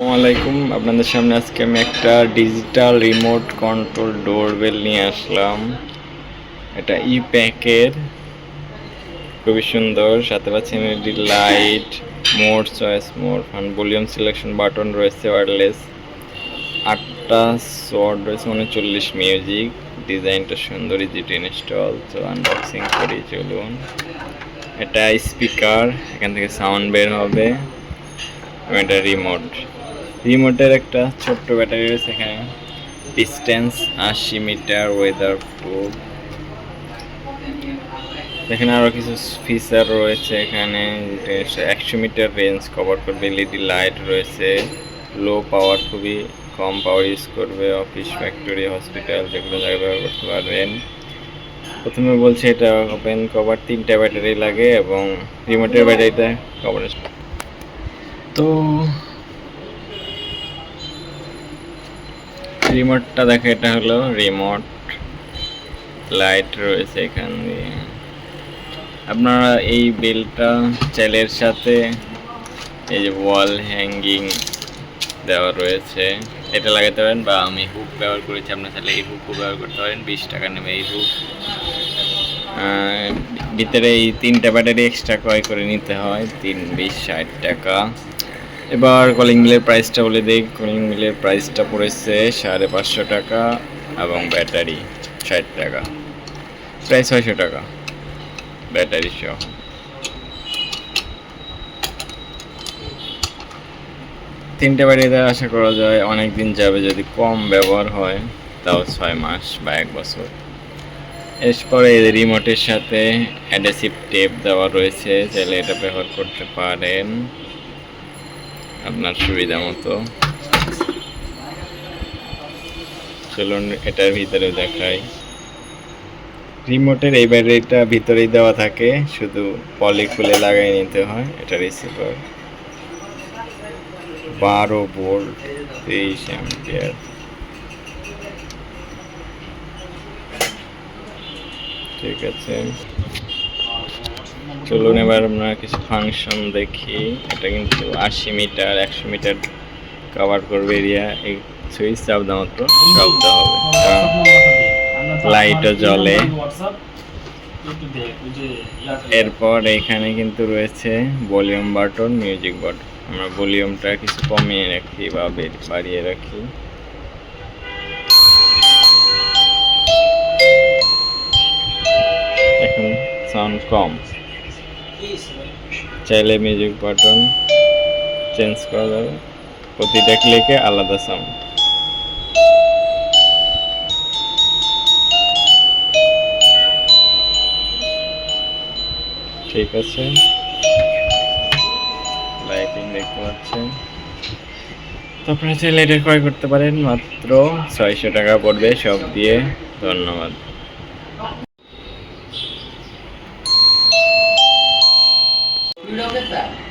আসসালামাইকুম আপনাদের সামনে আজকে আমি একটা ডিজিটাল রিমোট কন্ট্রোল ডোরবেল নিয়ে আসলাম। এটা ই প্যাকের খুবই সুন্দর। সাথে পাচ্ছি LED light mode choice mode fun volume selection button রয়েছে ওয়্যারলেস আটটা শর্ট রয়েছে উনচল্লিশ মিউজিক ডিজাইনটা সুন্দর ইজিট ইনস্টল তো আনবক্সিং করি, চলুন। এটা স্পিকার এখান থেকে সাউন্ড বের হবে। এবং এটা রিমোট রিমোটের একটা ছোট্ট ব্যাটারি রয়েছে এখানে। ডিস্টেন্স আশি মিটার ওয়েদার প্রুফ এখানে আরও কিছু ফিচার রয়েছে এখানে। একশো মিটার রেঞ্জ কভার করবে এলইডি লাইট রয়েছে। লো পাওয়ার খুবই কম পাওয়ার ইউজ করবে। অফিস ফ্যাক্টরি হসপিটাল যেগুলো জায়গায় ব্যবহার করতে পারবেন। প্রথমে বলছে এটা ওপেন কভার তিনটা ব্যাটারি লাগে এবং রিমোটের ব্যাটারিটা কভার তো রিমোটটা দেখো, এটা হলো রিমোট লাইট রয়েছে এখান দিয়ে। আপনারা এই বেলটা চাইলের সাথে এই যে ওয়াল হ্যাঙ্গিং দেওয়া রয়েছে, এটা লাগাতে পারেন বা আমি হুক ব্যবহার করেছি, আপনার চাইলে এই হুকও ব্যবহার করতে পারেন, বিশ টাকা নেবে এই হুক ভিতরে এই তিনটা ব্যাটারি এক্সট্রা ক্রয় করে নিতে হয়, তিন বিশ ষাট টাকা। এবার কলিং মিলের প্রাইসটা বলে দিই। কলিং মিলের প্রাইসটা পড়েছে সাড়ে পাঁচশো টাকা এবং ব্যাটারি ষাট টাকা। প্রায় ছয়শো টাকা ব্যাটারি সহ। তিনটে ব্যাটারিতে আশা করা যায় অনেক দিন যাবে যদি কম ব্যবহার হয়, তাও ছয় মাস বা এক বছর। এরপরে রিমোটের সাথে অ্যাডেসিভ টেপ দেওয়া রয়েছে, চাইলে এটা ব্যবহার করতে পারেন। আপনার সুবিধা মতো। চলুন এটার ভিতরে দেখাই। রিমোটের এই ব্যাটারিটা ভিতরেই দেওয়া থাকে, শুধু পলি খুলে লাগাই নিতে হয়, এটা রিসিভার বারো ভোল্ট তেইশ অ্যাম্পিয়ার ঠিক আছে। চলুন এবার আমরা কিছু ফাংশন দেখি। এটা কিন্তু আশি মিটার, একশো মিটার কভার করবে এরিয়া এই সুইচ চাপ দেওয়া মাত্র শব্দ হবে। লাইটও জ্বলে। এরপর এখানে কিন্তু রয়েছে ভলিউম বাটন মিউজিক বাটন আমরা ভলিউমটা কিছু কমিয়ে রাখি বা বাড়িয়ে রাখি। এখন সাউন্ড কম। চাইলে মিউজিক বাটন চেঞ্জ করা যাবে প্রতিটা ক্লিকে আলাদা সাউন্ড ঠিক আছে। লাইটিং দেখতে পাচ্ছেন। তো আপনারা চাইলে এটা ক্রয় করতে পারেন মাত্র ছয়শো টাকা পড়বে সব দিয়ে। ধন্যবাদ। That.